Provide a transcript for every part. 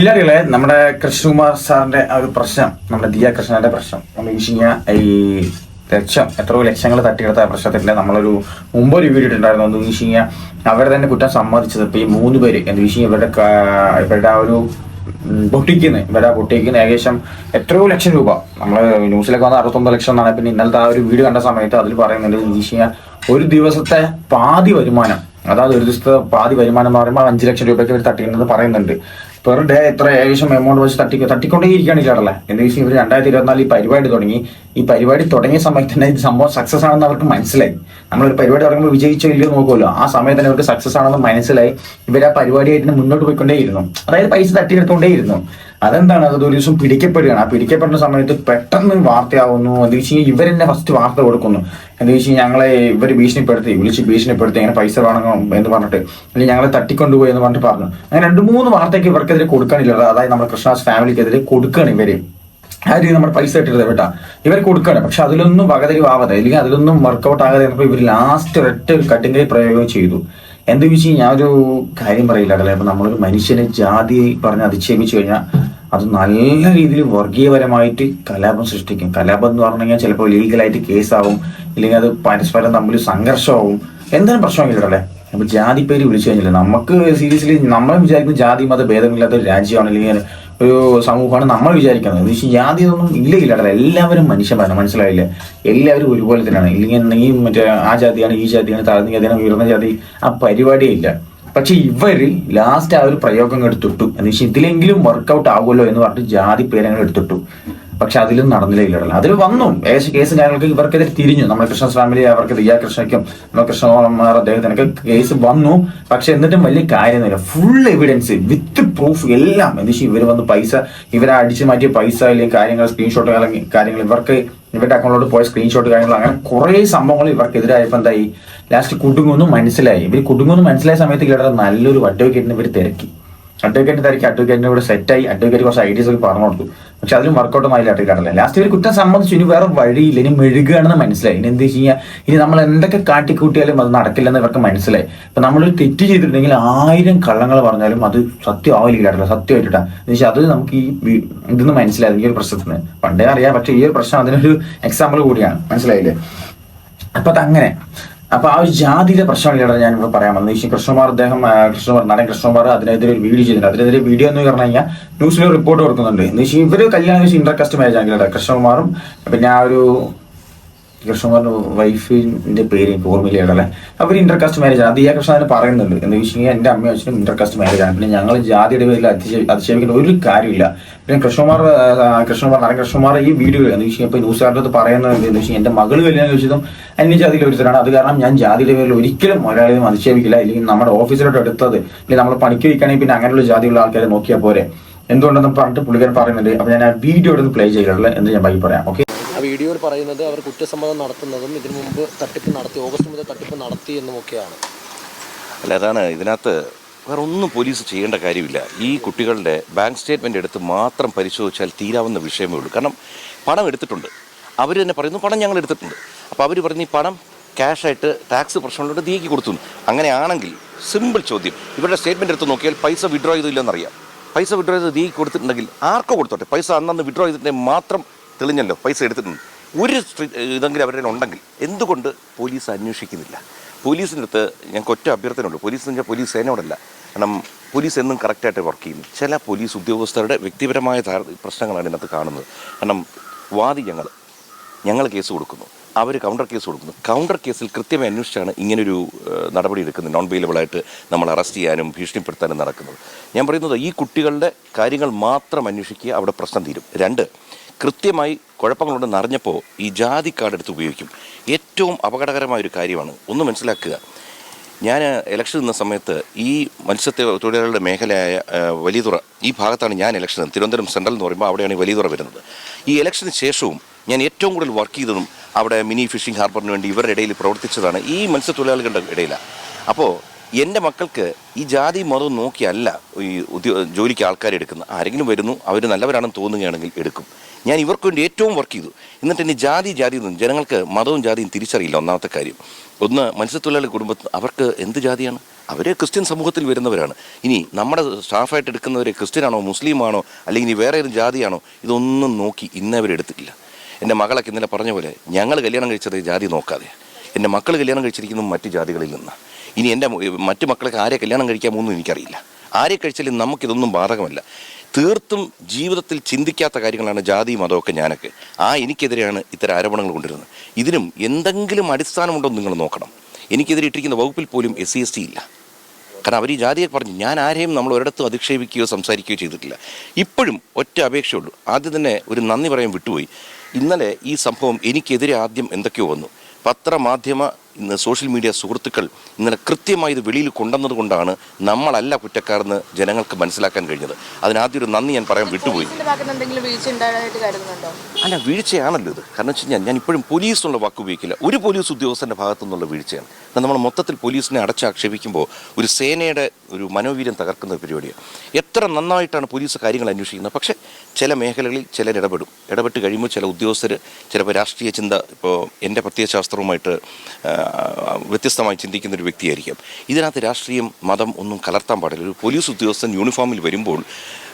ഇല്ലാടികളെ നമ്മുടെ കൃഷ്ണകുമാർ സാറിന്റെ ആ ഒരു പ്രശ്നം നമ്മുടെ ദിയ കൃഷ്ണന്റെ പ്രശ്നം നമ്മൾ ഈ ലക്ഷം എത്രയോ ലക്ഷങ്ങൾ തട്ടിയെടുത്ത ആ പ്രശ്നത്തിന്റെ നമ്മളൊരു മുമ്പൊരു വീഡിയോ ഇട്ടുണ്ടായിരുന്നു എന്ന് വെച്ച് കഴിഞ്ഞാൽ അവർ തന്നെ കുറ്റം സമ്മതിച്ചത്. ഇപ്പൊ ഈ മൂന്ന് പേര് എന്ന് വെച്ച് ഇവരുടെ ഇവരുടെ ആ ഒരു പൊട്ടിക്കുന്ന ഇവരുടെ പൊട്ടിക്കുന്ന ഏകദേശം എത്രയോ ലക്ഷം രൂപ. നമ്മൾ ന്യൂസിലൊക്കെ വന്ന അറുപത്തൊമ്പത് ലക്ഷം എന്നാണ് പിന്നെ ഇന്നലത്തെ ആ ഒരു വീഡിയോ കണ്ട സമയത്ത് അതിൽ പറയുന്നത് എന്ന് വെച്ച് ഒരു ദിവസത്തെ പാതി വരുമാനം അതായത് ഒരു ദിവസത്തെ പാതി വരുമാനം എന്ന് പറയുമ്പോൾ അഞ്ച് ലക്ഷം രൂപയ്ക്ക് അവർ തട്ടിക്കുന്നത് പറയുന്നുണ്ട്. പെർ ഡേ എത്ര ഏകദേശം എമൗണ്ട് വെച്ച് തട്ടി തട്ടിക്കൊണ്ടേ ഇരിക്കുകയാണ് ചേട്ടല്ലേ എന്താ വെച്ചാൽ ഇവർ രണ്ടായിരത്തി ഇരുപത്തിനാല് ഈ പരിപാടി തുടങ്ങി. ഈ പരിപാടി തുടങ്ങിയ സമയത്ത് തന്നെ ഇത് സംഭവം സക്സസ് ആണെന്ന് അവർക്ക് മനസ്സിലായി. നമ്മളൊരു പരിപാടി തുടങ്ങുമ്പോൾ വിജയിച്ചോ ഇല്ലയോ നോക്കുമല്ലോ. ആ സമയത്ത് തന്നെ അവർക്ക് സക്സസ് ആണെന്ന് മനസ്സിലായി. ഇവർ ആ പരിപാടിയായിട്ട് മുന്നോട്ട് പോയിക്കൊണ്ടേയിരുന്നു. അതായത് പൈസ തട്ടിയെടുത്തുകൊണ്ടേയിരുന്നു. അതെന്താണ്? അത് ഒരു ദിവസം പിടിക്കപ്പെടുകയാണ്. ആ പിടിക്കപ്പെടുന്ന സമയത്ത് പെട്ടെന്ന് വാർത്തയാവുന്നു. എന്ന് വെച്ച് കഴിഞ്ഞാൽ ഇവരെന്നെ ഫസ്റ്റ് വാർത്ത കൊടുക്കുന്നു. എന്ന് വെച്ച് കഴിഞ്ഞാൽ ഞങ്ങളെ ഇവർ ഭീഷണിപ്പെടുത്തി വിളിച്ച് ഭീഷണിപ്പെടുത്തി ഇങ്ങനെ പൈസ വേണം എന്ന് പറഞ്ഞിട്ട് അല്ലെങ്കിൽ ഞങ്ങളെ തട്ടിക്കൊണ്ടുപോയി എന്ന് പറഞ്ഞിട്ട് പറഞ്ഞു. അങ്ങനെ രണ്ട് മൂന്ന് വാർത്തയ്ക്ക് ഇവർക്കെതിരെ കൊടുക്കാനില്ല. അതായത് നമ്മുടെ കൃഷ്ണാസ് ഫാമിലിക്കെതിരെ കൊടുക്കുകയാണ് ഇവർ. ആ രീതി നമ്മുടെ പൈസ ഇട്ടിരുന്നത് കേട്ടാ. ഇവർ കൊടുക്കുകയാണ് പക്ഷെ അതിലൊന്നും വകതിരിവാവാതെ അല്ലെങ്കിൽ അതിലൊന്നും വർക്കൗട്ട് ആകാതെ ഇരുന്നപ്പോൾ ഇവർ ലാസ്റ്റ് ഒരൊറ്റ ഒരു കട്ടിങ് പ്രയോഗം ചെയ്തു. എന്ത് വെച്ച് ഞാൻ ഒരു കാര്യം പറയില്ല അല്ലെ? അപ്പൊ നമ്മളൊരു മനുഷ്യനെ ജാതി പറഞ്ഞ് അധിക്ഷേപിച്ചു കഴിഞ്ഞാൽ അത് നല്ല രീതിയിൽ വർഗീയപരമായിട്ട് കലാപം സൃഷ്ടിക്കും. കലാപം എന്ന് പറഞ്ഞു കഴിഞ്ഞാൽ ചിലപ്പോൾ ലീഗലായിട്ട് കേസാവും ഇല്ലെങ്കിൽ അത് പരസ്പരം തമ്മിൽ സംഘർഷമാവും. എന്തിനും പ്രശ്നമില്ലല്ലേ അപ്പൊ ജാതി പേര് വിളിച്ചു കഴിഞ്ഞില്ല? നമുക്ക് സീരിയസ്ലി നമ്മൾ വിചാരിക്കുന്ന ജാതി മത ഭേദമില്ലാത്ത ഒരു രാജ്യമാണ് അല്ലെങ്കിൽ ഒരു സമൂഹമാണ് നമ്മൾ വിചാരിക്കുന്നത്. വെച്ചാൽ ജാതി ഒന്നും ഇല്ല എല്ലാവരും മനുഷ്യന്മാരാണ് മനസ്സിലായില്ലേ? എല്ലാവരും ഒരുപോലെ തന്നെയാണ്. ഇല്ലെങ്കിൽ നീ മറ്റേ ആ ജാതിയാണ് ഈ ജാതിയാണ് താഴ്ന്ന ജാതിയാണ് ഉയർന്ന ജാതി ആ പരിപാടിയേ ഇല്ല. പക്ഷെ ഇവർ ലാസ്റ്റ് ആ ഒരു പ്രയോഗം എടുത്തിട്ടു. എന്ന് വെച്ചാൽ ഇതിലെങ്കിലും വർക്കൗട്ട് ആകുമല്ലോ എന്ന് പറഞ്ഞിട്ട് ജാതി പേരങ്ങൾ എടുത്തിട്ടു. പക്ഷെ അതിലും നടന്നില്ല അതിൽ വന്നു. ഏകദേശം കേസ് ഞങ്ങൾക്ക് ഇവർക്കെതിരെ തിരിഞ്ഞു. നമ്മുടെ കൃഷ്ണ ഫാമിലി അവർക്ക് ദിയ കൃഷ്ണയ്ക്കും നമ്മുടെ കൃഷ്ണകുമാർ അദ്ദേഹത്തിനൊക്കെ കേസ് വന്നു. പക്ഷെ എന്നിട്ടും വലിയ കാര്യമൊന്നുമില്ല. ഫുൾ എവിഡൻസ് വിത്ത് പ്രൂഫ് എല്ലാം. എന്ന് വെച്ചാൽ ഇവർ വന്ന് പൈസ ഇവരെ അടിച്ചു മാറ്റിയ പൈസ അല്ലെങ്കിൽ കാര്യങ്ങൾ സ്ക്രീൻഷോട്ട് അല്ലെങ്കിൽ കാര്യങ്ങൾ ഇവർക്ക് ഇവരുടെ അക്കൗണ്ടിലോട്ട് പോയ സ്ക്രീൻഷോട്ട് കാര്യങ്ങൾ അങ്ങനെ കുറെ സംഭവങ്ങൾ ഇവർക്കെതിരായപ്പോൾ എന്തായി? ലാസ്റ്റ് കുടുങ്ങൊന്നും മനസ്സിലായി. ഇവർ കുടുങ്ങൊന്നും മനസ്സിലായ സമയത്ത് കേട്ടത് നല്ലൊരു അഡ്വക്കേറ്റിന് ഇവർ തിരക്കി. അഡ്വക്കേറ്റ് തിരക്കി അഡ്വക്കേറ്റിനെ കൂടെ സെറ്റായി അഡ്വക്കേറ്റ് കുറച്ച് ഐഡിയസ് ഒക്കെ പറഞ്ഞു കൊടുത്തു. പക്ഷെ അതിലും വർക്ക്ഔട്ട് ഒന്നും ആയില്ല അഡ്വക്കേറ്റല്ലേ ലാസ്റ്റ് ഇവർ കുറ്റം സമ്മതിച്ചു. ഇനി വേറെ വഴിയില്ല. ഇനി മെഴുകുകയാണെന്ന് മനസ്സിലായി. ഇനി എന്ത് വെച്ച് കഴിഞ്ഞാൽ ഇനി നമ്മൾ എന്തൊക്കെ കാട്ടിക്കൂട്ടിയാലും അത് നടക്കില്ലെന്ന് ഇവർക്ക് മനസ്സിലായി. ഇപ്പൊ നമ്മളൊരു തെറ്റ് ചെയ്തിട്ടുണ്ടെങ്കിൽ ആയിരം കള്ളങ്ങൾ പറഞ്ഞാലും അത് സത്യം ആവില്ല സത്യമായിട്ടാ എന്ന് വെച്ചാൽ അത് നമുക്ക് ഈ ഇതൊന്നും മനസ്സിലായി. ഈ ഒരു പ്രശ്നത്തിന്. പണ്ടേ അറിയാം. പക്ഷെ ഈ ഒരു പ്രശ്നം അതിനൊരു എക്സാമ്പിൾ കൂടിയാണ്. മനസ്സിലായില്ലേ? അപ്പൊ അതങ്ങനെ. അപ്പൊ ആ ഒരു ജാതിയുടെ പ്രശ്നമാണ് ഞാൻ ഇവിടെ പറയാൻ വന്നത്. ഈ കൃഷ്ണകുമാർ അദ്ദേഹം കൃഷ്ണമാർ നടൻ കൃഷ്ണകുമാർ അതിനെതിരെ ഒരു വീഡിയോ ചെയ്തിട്ടുണ്ട്. അതിനെതിരെ വീഡിയോ എന്ന് പറഞ്ഞു കഴിഞ്ഞാൽ ന്യൂസിൽ റിപ്പോർട്ട് കൊടുക്കുന്നുണ്ട്. എന്ന് വെച്ചാൽ ഇവർ കല്യാണം ഇന്റർ കസ്റ്റ് മാരേജ് ആണെങ്കിലും കൃഷ്ണകുമാറും പിന്നെ ആ ഒരു കൃഷ്ണകുമാറിന്റെ വൈഫിന്റെ പേര് എനിക്ക് ഓർമ്മയില്ല അല്ലേ അവർ ഇന്റർകാസ്റ്റ് മാരേജ് ആണ്. അത് ഈ പറയുന്നുണ്ട്. എന്ന് വെച്ച് കഴിഞ്ഞാൽ എന്റെ അമ്മയും അച്ഛനും ഇന്റർ കാസ്റ്റ് മാരേജ് ആണ്. പിന്നെ ഞങ്ങൾ ജാതിയുടെ പേരിൽ അതിശയ- അതിശയിക്കേണ്ട ഒരു കാര്യമില്ല. പിന്നെ കൃഷ്ണകുമാർ കൃഷ്ണകുമാർ നാരായണ കൃഷ്ണകുമാർ ഈ വീഡിയോ എന്ന് വെച്ച് കഴിഞ്ഞാൽ ന്യൂസുകാരുടെ പറയുന്നത് എന്ന് വെച്ചാൽ എന്റെ മകൾ കല്യാണം ചോദിച്ചതും അന്യ ജാതിയിലെ ഒരുത്തരാണ് അത് കാരണം ഞാൻ ജാതിയുടെ പേരിൽ ഒരിക്കലും ഒരാളെയും അതിശയിക്കില്ല അല്ലെങ്കിൽ നമ്മുടെ ഓഫീസിലോട്ട് എടുത്തത്. അല്ലെങ്കിൽ നമ്മൾ പണിക്ക് വയ്ക്കുകയാണെങ്കിൽ പിന്നെ അങ്ങനെയുള്ള ജാതിയുള്ള ആൾക്കാരെ നോക്കിയാൽ പോരെ. എന്തുകൊണ്ടെന്ന് പറഞ്ഞിട്ട് പുള്ളിക്കാരൻ പറയുന്നുണ്ട്. അപ്പൊ ഞാൻ ആ വീഡിയോ എടുത്ത് പ്ലേ ചെയ്യാറുള്ളത് എന്ന് ഞാൻ ബാക്കി പറയാം. ഓക്കെ വീഡിയോയിൽ പറയുന്നത് അവർ കുറ്റസമ്മതം നടത്തുന്നതും ഇതിനു മുമ്പ് തട്ടിപ്പ് നടത്തി ഓഗസ്റ്റ് മുതൽ തട്ടിപ്പ് നടത്തി എന്നുമൊക്കെയാണ്. അല്ല അതാണ് ഇതിനകത്ത് വേറെ ഒന്നും പോലീസ് ചെയ്യേണ്ട കാര്യമില്ല. ഈ കുട്ടികളുടെ ബാങ്ക് സ്റ്റേറ്റ്മെന്റ് എടുത്ത് മാത്രം പരിശോധിച്ചാൽ തീരാവുന്ന വിഷയമേ ഉള്ളൂ. കാരണം പണം എടുത്തിട്ടുണ്ട്. അവർ തന്നെ പറയുന്നു പണം ഞങ്ങൾ എടുത്തിട്ടുണ്ട്. അപ്പോൾ അവർ പറഞ്ഞു ഈ പണം ക്യാഷായിട്ട് ടാക്സ് പ്രശ്നമുള്ളവരുടെ തീക്ക് കൊടുത്തു. അങ്ങനെയാണെങ്കിൽ സിമ്പിൾ ചോദ്യം. ഇവരുടെ സ്റ്റേറ്റ്മെന്റ് എടുത്ത് നോക്കിയാൽ പൈസ വിഡ്രോ ചെയ്തില്ലെന്നറിയാം പൈസ വിഡ്രോ ചെയ്ത് തീക്ക് കൊടുത്തിട്ടുണ്ടെങ്കിൽ ആർക്കോ കൊടുത്തോട്ടെ? പൈസ അന്നന്ന് വിഡ്രോ ചെയ്തിട്ടുണ്ടെങ്കിൽ മാത്രം തെളിഞ്ഞല്ലോ പൈസ എടുത്തിട്ടുണ്ട്. ഒരു ഇതെങ്കിലും അവരുടെ ഉണ്ടെങ്കിൽ എന്തുകൊണ്ട് പോലീസ് അന്വേഷിക്കുന്നില്ല? പോലീസിന്റെ അടുത്ത് ഞങ്ങൾക്ക് ഒറ്റ അഭ്യർത്ഥനയുള്ളൂ പോലീസ് എന്ന് വെച്ചാൽ പോലീസ് സേനയോടല്ല. കാരണം പോലീസ് എന്നും കറക്റ്റായിട്ട് വർക്ക് ചെയ്യുന്നു. ചില പോലീസ് ഉദ്യോഗസ്ഥരുടെ വ്യക്തിപരമായ പ്രശ്നങ്ങളാണ് ഇതിനകത്ത് കാണുന്നത്. കാരണം വാദി ഞങ്ങൾ ഞങ്ങൾ കേസ് കൊടുക്കുന്നു. അവർ കൗണ്ടർ കേസ് കൊടുക്കുന്നു. കൗണ്ടർ കേസിൽ കൃത്യമായി അന്വേഷിച്ചാണ് ഇങ്ങനൊരു നടപടി എടുക്കുന്നത്. നോൺ ബെയിലബിളായിട്ട് നമ്മൾ അറസ്റ്റ് ചെയ്യാനും ഭീഷണിപ്പെടുത്താനും നടക്കുന്നത്. ഞാൻ പറയുന്നത് ഈ കുട്ടികളുടെ കാര്യങ്ങൾ മാത്രം അന്വേഷിക്കുക അവിടെ പ്രശ്നം തീരും. രണ്ട് കൃത്യമായി കുഴപ്പങ്ങളുണ്ടെന്ന് അറിഞ്ഞപ്പോൾ ഈ ജാതി കാർഡ് എടുത്ത് ഉപയോഗിക്കും. ഏറ്റവും അപകടകരമായ ഒരു കാര്യമാണ്. ഒന്ന് മനസ്സിലാക്കുക. ഞാൻ ഇലക്ഷൻ നിന്ന സമയത്ത് ഈ മത്സ്യത്തെ തൊഴിലാളികളുടെ മേഖലയായ വലിയതുറ ഈ ഭാഗത്താണ് ഞാൻ ഇലക്ഷൻ തിരുവനന്തപുരം സെൻട്രൽ എന്ന് പറയുമ്പോൾ അവിടെയാണ് ഈ വലിയതുറ വരുന്നത്. ഈ ഇലക്ഷന് ശേഷവും ഞാൻ ഏറ്റവും കൂടുതൽ വർക്ക് ചെയ്തതും അവിടെ മിനി ഫിഷിംഗ് ഹാർബറിന് വേണ്ടി ഇവരുടെ ഇടയിൽ പ്രവർത്തിച്ചതാണ് ഈ മത്സ്യത്തൊഴിലാളികളുടെ ഇടയിലാണ് അപ്പോൾ എന്റെ മക്കൾക്ക് ഈ ജാതി മതവും നോക്കിയല്ല ഈ ഉദ്യോ ജോലിക്ക് ആൾക്കാർ എടുക്കുന്നത് ആരെങ്കിലും വരുന്നു അവർ നല്ലവരാണെന്ന് തോന്നുകയാണെങ്കിൽ എടുക്കും. ഞാൻ ഇവർക്ക് വേണ്ടി ഏറ്റവും വർക്ക് ചെയ്തു. എന്നിട്ട് ഇനി ജാതി ജാതി ഒന്നും ജനങ്ങൾക്ക് മതവും ജാതിയും തിരിച്ചറിയില്ല ഒന്നാമത്തെ കാര്യം. ഒന്ന് മത്സ്യത്തൊഴിലാളി കുടുംബത്തിൽ അവർക്ക് എന്ത് ജാതിയാണ്? അവർ ക്രിസ്ത്യൻ സമൂഹത്തിൽ വരുന്നവരാണ്. ഇനി നമ്മുടെ സ്റ്റാഫായിട്ട് എടുക്കുന്നവർ ക്രിസ്ത്യനാണോ മുസ്ലിമാണോ അല്ലെങ്കിൽ ഇനി വേറെ ഏത് ജാതിയാണോ ഇതൊന്നും നോക്കി ഇന്നവരെടുത്തിട്ടില്ല എന്റെ മകളൊക്കെ ഇന്നലെ പറഞ്ഞ പോലെ ഞങ്ങൾ കല്യാണം കഴിച്ചത് ജാതി നോക്കാതെ എന്റെ മക്കൾ കല്യാണം കഴിച്ചിരിക്കുന്നു മറ്റ് ജാതികളിൽ നിന്ന്. ഇനി എന്റെ മറ്റു മക്കളൊക്കെ ആരെ കല്യാണം കഴിക്കാമോന്നും എനിക്കറിയില്ല. ആരെ കഴിച്ചാലും നമുക്കിതൊന്നും ബാധകമല്ല. തീർത്തും ജീവിതത്തിൽ ചിന്തിക്കാത്ത കാര്യങ്ങളാണ് ജാതി മതമൊക്കെ ഞാനൊക്കെ. ആ എനിക്കെതിരെയാണ് ഇത്തരം ആരോപണങ്ങൾ കൊണ്ടിരുന്നത്. ഇതിനും എന്തെങ്കിലും അടിസ്ഥാനമുണ്ടോ എന്ന് നിങ്ങൾ നോക്കണം. എനിക്കെതിരെ ഇട്ടിരിക്കുന്ന വകുപ്പിൽ പോലും എസ് സി എസ് ടി ഇല്ല. കാരണം അവർ ഈ ജാതിയെ പറഞ്ഞു ഞാൻ ആരെയും നമ്മൾ ഒരിടത്തും അധിക്ഷേപിക്കുകയോ സംസാരിക്കുകയോ ചെയ്തിട്ടില്ല. ഇപ്പോഴും ഒറ്റ അപേക്ഷയുള്ളൂ. ആദ്യം തന്നെ ഒരു നന്ദി പറയാൻ വിട്ടുപോയി. ഇന്നലെ ഈ സംഭവം എനിക്കെതിരെ ആദ്യം എന്തൊക്കെയോ വന്നു. പത്രമാധ്യമ ഇന്ന് സോഷ്യൽ മീഡിയ സുഹൃത്തുക്കൾ ഇന്നലെ കൃത്യമായി ഇത് വെളിയിൽ കൊണ്ടുവന്നത് കൊണ്ടാണ് നമ്മളല്ല കുറ്റക്കാരെന്ന് ജനങ്ങൾക്ക് മനസ്സിലാക്കാൻ കഴിഞ്ഞത്. അതിനാദ്യം ഒരു നന്ദി ഞാൻ പറയാൻ വിട്ടുപോയി. അല്ല വീഴ്ചയാണല്ലോ ഇത്. കാരണം വെച്ച് കഴിഞ്ഞാൽ ഞാൻ ഇപ്പോഴും പോലീസ് എന്നുള്ള വാക്ക് ഉപയോഗിക്കില്ല. ഒരു പോലീസ് ഉദ്യോഗസ്ഥന്റെ ഭാഗത്തു നിന്നുള്ള വീഴ്ചയാണ് നമ്മൾ മൊത്തത്തിൽ പോലീസിനെ അടച്ചാക്ഷേപിക്കുമ്പോൾ ഒരു സേനയുടെ ഒരു മനോവീര്യം തകർക്കുന്ന ഒരു പരിപാടിയാണ്. എത്ര നന്നായിട്ടാണ് പോലീസ് കാര്യങ്ങൾ അന്വേഷിക്കുന്നത്. പക്ഷേ ചില മേഖലകളിൽ ചിലർ ഇടപെടും. ഇടപെട്ട് കഴിയുമ്പോൾ ചില ഉദ്യോഗസ്ഥർ ചിലപ്പോൾ രാഷ്ട്രീയ ചിന്ത ഇപ്പോൾ എന്റെ പ്രത്യയശാസ്ത്രവുമായിട്ട് വ്യത്യസ്തമായി ചിന്തിക്കുന്ന ഒരു വ്യക്തിയായിരിക്കാം. ഇതിനകത്ത് രാഷ്ട്രീയം മതം ഒന്നും കലർത്താൻ പാടില്ല. ഒരു പോലീസ് ഉദ്യോഗസ്ഥൻ യൂണിഫോമിൽ വരുമ്പോൾ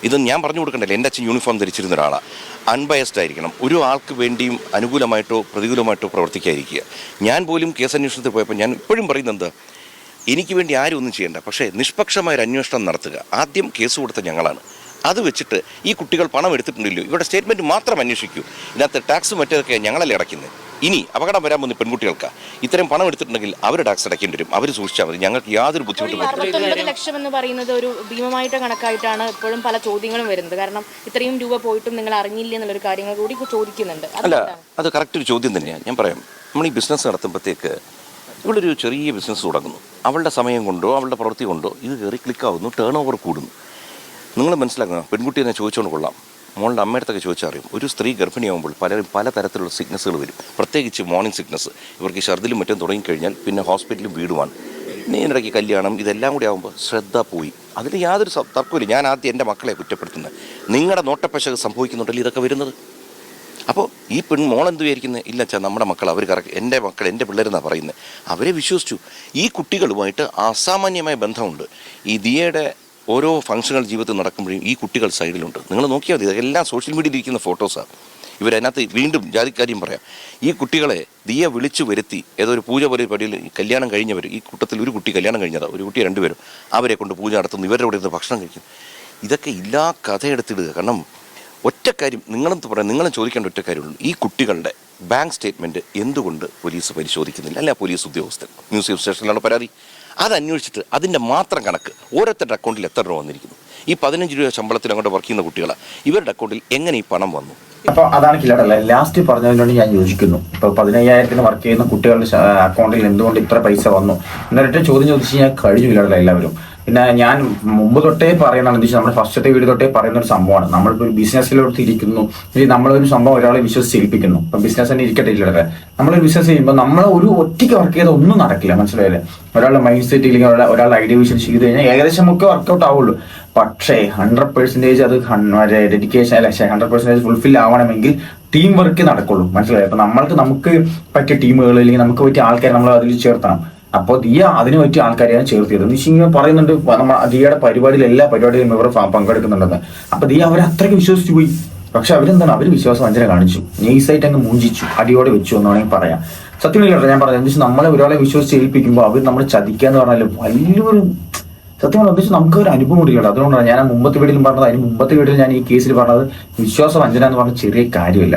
ഇത് ഞാൻ പറഞ്ഞു കൊടുക്കണ്ടല്ലോ എന്റെ അച്ഛൻ യൂണിഫോം ധരിച്ചിരുന്ന ഒരാളാണ് അൺബയസ്ഡ് ആയിരിക്കണം. ഒരു ആൾക്ക് വേണ്ടിയും അനുകൂലമായിട്ടോ പ്രതികൂലമായിട്ടോ പ്രവർത്തിക്കാതിരിക്കുക. ഞാൻ പോലും കേസ് അന്വേഷണത്തിൽ പോയപ്പോൾ ഞാൻ ഇപ്പോഴും പറയുന്നത് എനിക്ക് വേണ്ടി ആരും ഒന്നും ചെയ്യേണ്ട. പക്ഷേ നിഷ്പക്ഷമായൊരു അന്വേഷണം നടത്തുക. ആദ്യം കേസ് കൊടുത്ത ഞങ്ങളാണ്. അത് വെച്ചിട്ട് ഈ കുട്ടികൾ പണം എടുത്തിട്ടുണ്ടല്ലോ. ഇവരുടെ സ്റ്റേറ്റ്മെന്റ് മാത്രം അന്വേഷിക്കൂ. ഇതിനകത്ത് ടാക്സ് മറ്റേതൊക്കെ ഞങ്ങളല്ലേ അടയ്ക്കുന്നത്? ഇനി അപകടം വരാൻ പോകുന്ന പെൺകുട്ടികൾക്ക് ഇത്തരം പണം എടുത്തിട്ടുണ്ടെങ്കിൽ അവർ ടാക്സ് അടയ്ക്കേണ്ടി വരും. അവർ സൂക്ഷിച്ചാൽ മതി. ഞങ്ങൾക്ക് യാതൊരു ബുദ്ധിമുട്ടും ലക്ഷം എന്ന് പറയുന്നത് ഒരു ഭീമമായിട്ട് കണക്കായിട്ടാണ് ഇപ്പോഴും പല ചോദ്യങ്ങളും വരുന്നത്. കാരണം ഇത്രയും രൂപ പോയിട്ടും നിങ്ങൾ അറിഞ്ഞില്ല എന്നുള്ളൊരു കാര്യങ്ങൾ കൂടി ചോദിക്കുന്നുണ്ട്. അല്ല അത് കറക്റ്റ് ഒരു ചോദ്യം തന്നെയാണ് ഞാൻ പറയാം. നമ്മൾ ഈ ബിസിനസ് നടത്തുമ്പോഴത്തേക്ക് ഇവളൊരു ചെറിയ ബിസിനസ് തുടങ്ങുന്നു. അവളുടെ സമയം കൊണ്ടോ അവളുടെ പ്രവൃത്തി കൊണ്ടോ ഇത് കയറി ക്ലിക്കാവുന്നു ടേൺ ഓവർ കൂടുന്നു. നിങ്ങൾ മനസ്സിലാക്കുക പെൺകുട്ടി എന്നെ ചോദിച്ചുകൊണ്ട് കൊള്ളാം. മോളുടെ അമ്മയടുത്തൊക്കെ ചോദിച്ചാൽ അറിയും. ഒരു സ്ത്രീ ഗർഭിണിയാകുമ്പോൾ പലരും പല തരത്തിലുള്ള സിക്നസ്സുകൾ വരും. പ്രത്യേകിച്ച് മോർണിംഗ് സിക്നസ് ഇവർക്ക് ഛർദിലും മറ്റും തുടങ്ങിക്കഴിഞ്ഞാൽ പിന്നെ ഹോസ്പിറ്റലിൽ വീടുമാണ് ഇനി ഇതിനിടയ്ക്ക് കല്യാണം ഇതെല്ലാം കൂടി ആകുമ്പോൾ ശ്രദ്ധ പോയി. അതിൽ യാതൊരു തർക്കമില്ല ഞാൻ ആദ്യം എന്റെ മക്കളെ കുറ്റപ്പെടുത്തുന്നത്. നിങ്ങളുടെ നോട്ടപ്പശക് സംഭവിക്കുന്നുണ്ടല്ലോ ഇതൊക്കെ വരുന്നത്. അപ്പോൾ ഈ പെൺ മോളെന്ത് വിചാരിക്കുന്നത് ഇല്ല ചാ നമ്മുടെ മക്കൾ അവർ കറക്റ്റ് എന്റെ മക്കൾ എന്റെ പിള്ളേരെന്നാണ് പറയുന്നത് അവരെ വിശ്വസിച്ചു. ഈ കുട്ടികളുമായിട്ട് അസാമാന്യമായ ബന്ധമുണ്ട്. ഈ ദിയയുടെ ഓരോ ഫംഗ്ഷനുകൾ ജീവിതത്തിൽ നടക്കുമ്പോഴും ഈ കുട്ടികൾ സൈഡിലുണ്ട്. നിങ്ങൾ നോക്കിയാൽ മതി എല്ലാം സോഷ്യൽ മീഡിയയിൽ ഇരിക്കുന്ന ഫോട്ടോസാണ് ഇവരതിനകത്ത് വീണ്ടും ജാതിക്കാര്യം പറയാം. ഈ കുട്ടികളെ ദിയ വിളിച്ചു വരുത്തി ഏതോ ഒരു പൂജ പോലെ പടിയിൽ കല്യാണം കഴിഞ്ഞവർ ഈ കൂട്ടത്തിൽ ഒരു കുട്ടി കല്യാണം കഴിഞ്ഞതാണ് ഒരു കുട്ടി രണ്ടുപേരും അവരെ കൊണ്ട് പൂജ നടത്തുന്നു ഇവരുടെ കൂടെ ഇരുന്ന് ഭക്ഷണം കഴിക്കുന്നു ഇതൊക്കെ ഇല്ലാ കഥയെടുത്തിടുക. കാരണം ഒറ്റ കാര്യം നിങ്ങളും പറയാം നിങ്ങളും ചോദിക്കേണ്ട ഒറ്റ കാര്യമുള്ളൂ. ഈ കുട്ടികളുടെ ബാങ്ക് സ്റ്റേറ്റ്മെന്റ് എന്തുകൊണ്ട് പോലീസ് പരിശോധിക്കുന്നില്ല? അല്ല പോലീസ് ഉദ്യോഗസ്ഥൻ. മ്യൂസിയം സ്റ്റേഷനിലാണ് പരാതി. അത് അന്വേഷിച്ചിട്ട് അതിന്റെ മാത്രം കണക്ക് ഓരോരുത്തരുടെ അക്കൗണ്ടിൽ എത്ര രൂപ വന്നിരിക്കുന്നു? ഈ പതിനഞ്ച് രൂപ ശമ്പളത്തിൽ അങ്ങോട്ട് വർക്ക് ചെയ്യുന്ന കുട്ടികൾ ഇവരുടെ അക്കൗണ്ടിൽ എങ്ങനെ ഈ പണം വന്നു? ഇപ്പൊ അതാണ് കിലടല്ലേ. ലാസ്റ്റ് പറഞ്ഞതിനോട് ഞാൻ യോജിക്കുന്നു. ഇപ്പൊ പതിനയ്യായിരത്തിന് വർക്ക് ചെയ്യുന്ന കുട്ടികളുടെ അക്കൗണ്ടിൽ എന്തുകൊണ്ട് ഇത്ര പൈസ വന്നു? എന്നൊരൊറ്റ ചോദ്യം ചോദിച്ചു കഴിഞ്ഞാൽ കഴിഞ്ഞു കിലടല്ല എല്ലാവരും. പിന്നെ ഞാൻ മുമ്പ് തൊട്ടേ പറയുന്നതാണ് എന്താ നമ്മുടെ ഫസ്റ്റത്തെ വീട് തൊട്ടേ പറയുന്ന ഒരു സംഭവമാണ്. നമ്മളിപ്പോൾ ഒരു ബിസിനസ്സിലോട്ട് ഇരിക്കുന്നു ഇനി നമ്മളൊരു സംഭവം ഒരാളെ വിശ്വസിച്ച് ഏൽപ്പിക്കുന്നു ബിസിനസ് തന്നെ ഇരിക്കട്ടെ ഇല്ലടക്കെ നമ്മളൊരു ബിസിനസ് ചെയ്യുമ്പോൾ നമ്മൾ ഒരു ഒറ്റയ്ക്ക് വർക്ക് ചെയ്ത ഒന്നും നടക്കില്ല. മനസ്സിലായില്ലേ? ഒരാളുടെ മൈൻഡ് സെറ്റ് ഇല്ലെങ്കിൽ ഒരാളുടെ ഐഡിയ വിഷൻ ചെയ്ത് കഴിഞ്ഞാൽ ഏകദേശം ഒക്കെ വർക്കൗട്ട് ആവുള്ളൂ. പക്ഷേ ഹൺഡ്രഡ് പെർസെന്റേജ് അത് ഡെഡിക്കേഷൻ അല്ല ഹൺഡ്രഡ് പെർസെന്റേജ് ഫുൾഫിൽ ആവണമെങ്കിൽ ടീം വർക്ക് നടക്കുള്ളൂ. മനസ്സിലായി അപ്പൊ നമ്മൾക്ക് നമുക്ക് പറ്റിയ ടീമുകൾ അല്ലെങ്കിൽ നമുക്ക് പറ്റിയ ആൾക്കാരെ നമ്മൾ അതിൽ ചേർത്തണം. അപ്പോൾ ദിയ അതിനു പറ്റിയ ആൾക്കാരെയാണ് ചേർത്തിയത്. എന്ന് വെച്ച് കഴിഞ്ഞാൽ പറയുന്നുണ്ട് നമ്മൾ ദിയയുടെ പരിപാടിയിൽ എല്ലാ പരിപാടിയിലും ഇവർ പങ്കെടുക്കുന്നുണ്ടെന്ന്. അപ്പൊ ദിയ അവരെ അത്രയ്ക്ക് വിശ്വസിച്ചു പോയി. പക്ഷെ അവരെന്താണ്? വിശ്വാസം അഞ്ചന കാണിച്ചു. നെയ്സായിട്ട് അങ്ങ് മൂഞ്ചിച്ചു. അടിയോടെ വെച്ചു എന്ന് വേണമെങ്കിൽ പറയാം. സത്യം കേട്ടോ ഞാൻ പറഞ്ഞത് എന്താ വെച്ചാൽ നമ്മളെ ഒരാളെ വിശ്വസിച്ച് ഏൽപ്പിക്കുമ്പോൾ അവർ നമ്മൾ ചതിക്കുക എന്ന് പറഞ്ഞാൽ വലിയൊരു സത്യം പറഞ്ഞാൽ എന്താ നമുക്ക് ഒരു അനുഭവം ഇല്ലല്ലോ അതുകൊണ്ടാണ് ഞാൻ മുമ്പത്തെ വീട്ടിലും പറഞ്ഞത് അതിന് മുമ്പത്തെ വീട്ടിൽ ഞാൻ ഈ കേസിൽ പറഞ്ഞത് വിശ്വാസം അഞ്ചന എന്ന് പറഞ്ഞ ചെറിയ കാര്യമില്ല.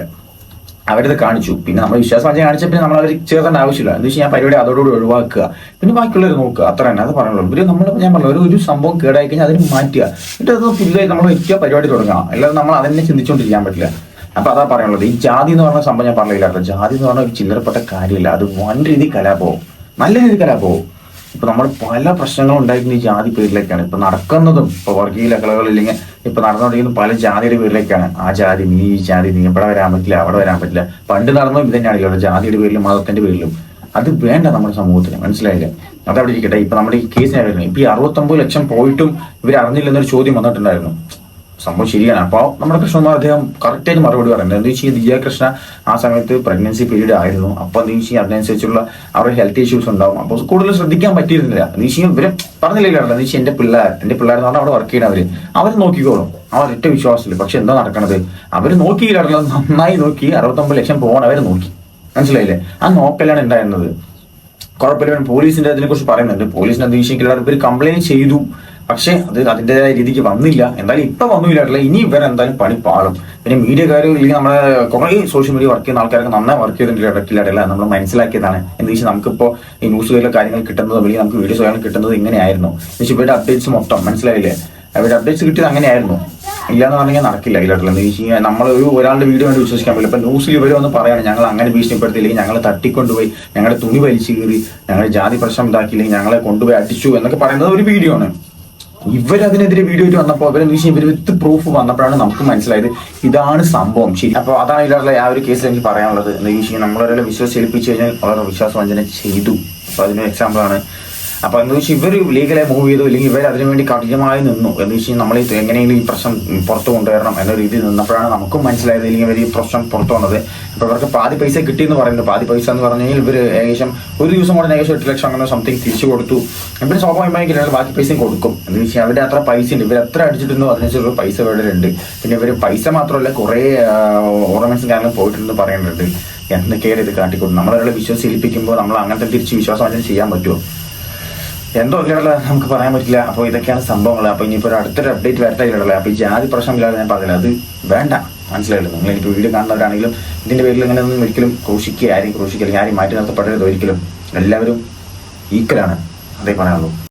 അവരത് കാണിച്ചു. പിന്നെ നമ്മൾ വിശ്വാസം വഞ്ചന കാണിച്ച പിന്നെ നമ്മൾ അവർ ചേർക്കേണ്ട ആവശ്യമില്ല. എന്ന് വെച്ചാൽ ഞാൻ പരിപാടി അതോടുകൂടി ഒഴിവാക്കുക. പിന്നെ ബാക്കിയുള്ളവർ നോക്കുക. അത്ര തന്നെ. അത് പറയുള്ളൂ പിന്നെ നമ്മൾ ഞാൻ പറഞ്ഞു ഒരു ഒരു സംഭവം കേടായി കഴിഞ്ഞാൽ അതിന് മാറ്റുക. എന്നിട്ട് അത് പുതിയതായി നമ്മൾ വെക്കുക പരിപാടി തുടങ്ങാം അല്ലാതെ നമ്മൾ അതന്നെ ചിന്തിച്ചുകൊണ്ടിരിക്കാൻ പറ്റില്ല. അപ്പൊ അതാ പറയാനുള്ളത്. ഈ ജാതി എന്ന് പറഞ്ഞ സംഭവം ഞാൻ പറഞ്ഞില്ല ജാതി എന്ന് പറഞ്ഞ ഒരു ചില്ലറപ്പെട്ട കാര്യമില്ല. അത് വൻ രീതി കലാപവും. നല്ല രീതി കലാപവും. ഇപ്പൊ നമ്മൾ പല പ്രശ്നങ്ങളും ഉണ്ടായിരിക്കുന്ന ഈ ജാതി പേരിലേക്കാണ്. ഇപ്പൊ നടക്കുന്നതും ഇപ്പൊ വർഗീയ ലഹളകൾ ഇല്ലെങ്കിൽ ഇപ്പൊ നടന്നുകൊണ്ടിരിക്കുന്ന പല ജാതിയുടെ പേരിലേക്കാണ്. ആ ജാതി നീ ഈ ജാതി നീ ഇവിടെ വരാൻ പറ്റില്ല അവിടെ വരാൻ പറ്റില്ല. പണ്ട് നടന്നതും ഇത് തന്നെയാണ് ഇവിടെ ജാതിയുടെ പേരിലും മതത്തിന്റെ പേരിലും. അത് വേണ്ട നമ്മുടെ സമൂഹത്തിന് മനസ്സിലായില്ലേ? അതവിടെ ഇരിക്കട്ടെ. ഇപ്പൊ നമ്മുടെ ഈ കേസിനെ വരുന്നത് ഇപ്പൊ ഈ അറുപത്തൊമ്പത് ലക്ഷം പോയിട്ടും ഇവർ അറിഞ്ഞില്ലെന്നൊരു ചോദ്യം വന്നിട്ടുണ്ടായിരുന്നു. സംഭവം ശരിയാണ്. അപ്പോൾ നമ്മുടെ കൃഷ്ണകുമാർ അദ്ദേഹം കറക്റ്റായിട്ട് മറുപടി പറയുന്നത് എന്താ വെച്ചാൽ ദിവ്യ കൃഷ്ണ ആ സമയത്ത് പ്രഗ്നൻസി പീരീഡ് ആയിരുന്നു. അപ്പോൾ എന്താ വെച്ചാൽ അതിനനുസരിച്ചുള്ള അവരുടെ ഹെൽത്ത് ഇഷ്യൂസ് ഉണ്ടാവും. അപ്പോൾ കൂടുതൽ ശ്രദ്ധിക്കാൻ പറ്റിയിരുന്നില്ല. എന്ന് വെച്ചാൽ ഇവർ പറഞ്ഞില്ലേ എന്ന് വെച്ചാൽ എന്റെ പിള്ളേർ എന്റെ പിള്ളേർ എന്ന് അവിടെ വർക്ക് ചെയ്യണവര് അവർ നോക്കിക്കോളും. അവർ ഒറ്റ വിശ്വാസത്തിൽ. പക്ഷെ എന്താ നടക്കണത്? അവർ നോക്കിയില്ല നന്നായി നോക്കി അറുപത്തൊമ്പത് ലക്ഷം പോകാൻ അവർ നോക്കി. മനസ്സിലായില്ലേ? ആ നോക്കലാണ് ഉണ്ടായിരുന്നത് കുഴപ്പമില്ല. പോലീസിന്റെ അതിനെ കുറിച്ച് പറയുന്നുണ്ട് പോലീസിന്റെ അന്വേഷിക്കില്ല ഇവർ കംപ്ലൈന്റ് ചെയ്തു. പക്ഷെ അത് അതിന്റെതായ രീതിക്ക് വന്നില്ല. എന്തായാലും ഇപ്പം വന്നില്ലാട്ടില്ല ഇനി ഇവർ എന്തായാലും പണി പാളും. പിന്നെ മീഡിയക്കാർ ഇല്ലെങ്കിൽ നമ്മളെ കുറേ സോഷ്യൽ മീഡിയ വർക്ക് ചെയ്യുന്ന ആൾക്കാരൊക്കെ നന്നായി വർക്ക് ചെയ്തിട്ടുണ്ട് ഇടയ്ക്കില്ല നമ്മൾ മനസ്സിലാക്കിയതാണ്. എന്താ വെച്ചാൽ നമുക്കിപ്പോൾ ഈ ന്യൂസുകളിലെ കാര്യങ്ങൾ കിട്ടുന്നത് അല്ലെങ്കിൽ നമുക്ക് വീഡിയോസ് കാര്യങ്ങൾ കിട്ടുന്നത് ഇങ്ങനെയായിരുന്നു. എന്ന് വെച്ചാൽ ഇവരുടെ അപ്ഡേറ്റ്സ് മൊത്തം മനസ്സിലായില്ലേ? അവരുടെ അപ്ഡേറ്റ്സ് കിട്ടിയത് അങ്ങനെയായിരുന്നു. ഇല്ലാന്ന് പറഞ്ഞാൽ നടക്കില്ല ഇല്ലാട്ടില്ല എന്ന് വെച്ച് കഴിഞ്ഞാൽ നമ്മൾ ഒരു ഒരാളുടെ വീഡിയോ വേണ്ടി വിശ്വസിക്കാൻ പറ്റില്ല. ഇപ്പൊ ന്യൂസിൽ ഇവർ വന്ന് പറയാണ് ഞങ്ങൾ അങ്ങനെ ഭീഷണിപ്പെടുത്തിയില്ലെങ്കിൽ ഞങ്ങൾ തട്ടിക്കൊണ്ടുപോയി ഞങ്ങളുടെ തുണി വലിച്ചു കീറി ഞങ്ങളുടെ ജാതി പ്രശ്നം ഉണ്ടാക്കിയില്ലെങ്കിൽ ഞങ്ങളെ കൊണ്ടുപോയി അടിച്ചു എന്നൊക്കെ പറയുന്നത് ഒരു വീഡിയോ ആണ്. ഇവരതിനെതിരെ വീഡിയോ ആയിട്ട് വന്നപ്പോൾ അവരെ ഇവർ വിത്ത് പ്രൂഫ് വന്നപ്പോഴാണ് നമുക്ക് മനസ്സിലായത് ഇതാണ് സംഭവം. ശരി അപ്പോൾ അതാണ് ഇതിലുള്ള ആ ഒരു കേസിൽ എനിക്ക് പറയാനുള്ളത്. എന്താ വെച്ചാൽ നമ്മളൊരാളെ വിശ്വസിച്ചേൽപ്പിച്ചു കഴിഞ്ഞാൽ വളരെ വിശ്വാസവഞ്ചന ചെയ്തു. അപ്പോൾ അതിന് എക്സാമ്പിൾ ആണ് അപ്പൊ എന്ന് വെച്ചാൽ ഇവർ ലീഗലായി മൂവ് ചെയ്തു അല്ലെങ്കിൽ ഇവർ അതിനുവേണ്ടി കഠിനമായി നിന്നു. എന്ന് വെച്ചാൽ നമ്മൾ എങ്ങനെയെങ്കിലും ഈ പ്രശ്നം പുറത്തു കൊണ്ടുവരണം എന്ന രീതിയിൽ നിന്നപ്പോഴാണ് നമുക്കും മനസ്സിലായത് അല്ലെങ്കിൽ ഇവർ ഈ പ്രശ്നം പുറത്തു വന്നത്. അപ്പൊ ഇവർക്ക് പാതി പൈസ കിട്ടി എന്ന് പറയുന്നത് പാതി പൈസ എന്ന് പറഞ്ഞു കഴിഞ്ഞാൽ ഇവർ ഏകദേശം ഒരു ദിവസം കൊണ്ട് ഏകദേശം എട്ട് ലക്ഷം അങ്ങനെ സംതിങ് തിരിച്ചു കൊടുത്തു. ഇവർ സ്വാഭാവികമായി കിട്ടിയാൽ ബാക്കി പൈസയും കൊടുക്കും. എന്ന് വെച്ചാൽ അവരുടെ അത്ര പൈസ ഉണ്ട്. ഇവർ എത്ര അടിച്ചിട്ടുണ്ടോ അതിനനുസരിച്ച് പൈസ ഇവരുടെ ഉണ്ട് പിന്നെ ഇവർ പൈസ മാത്രമല്ല കുറേ ഓർണമെന്റ്സും കാരണം പോയിട്ടുണ്ടെന്ന് പറയുന്നുണ്ട്. എന്തൊക്കെയാണ് ഇത് കാട്ടിക്കൊണ്ട് നമ്മളൊരാളെ വിശ്വസിപ്പിക്കുമ്പോൾ നമ്മൾ അങ്ങനത്തെ തിരിച്ച് വിശ്വാസം അതിന് ചെയ്യാൻ പറ്റുമോ? എന്തോ ഇല്ലാതെ നമുക്ക് പറയാൻ പറ്റില്ല. അപ്പോൾ ഇതൊക്കെയാണ് സംഭവങ്ങൾ. അപ്പോൾ ഇനിയിപ്പോൾ ഒരു അടുത്തൊരു അപ്ഡേറ്റ് വരട്ടെ ഇല്ലല്ലേ. അപ്പോൾ ഈ ജാതി പ്രശ്നമില്ലാതെ ഞാൻ പറഞ്ഞില്ല അത് വേണ്ട. മനസ്സിലായില്ല? നിങ്ങൾ എനിക്ക് വീഡിയോ കാണുന്നവരാണെങ്കിലും ഇതിന്റെ പേരിൽ ഇങ്ങനെ ഒന്നും ഒരിക്കലും ക്രൂശിക്കുക ആരെയും ക്രൂശിക്കുക അല്ലെങ്കിൽ ആരെയും മാറ്റി നിർത്തപ്പെടരുത് ഒരിക്കലും. എല്ലാവരും ഈക്വലാണ് അതേ പറയാനുള്ളൂ.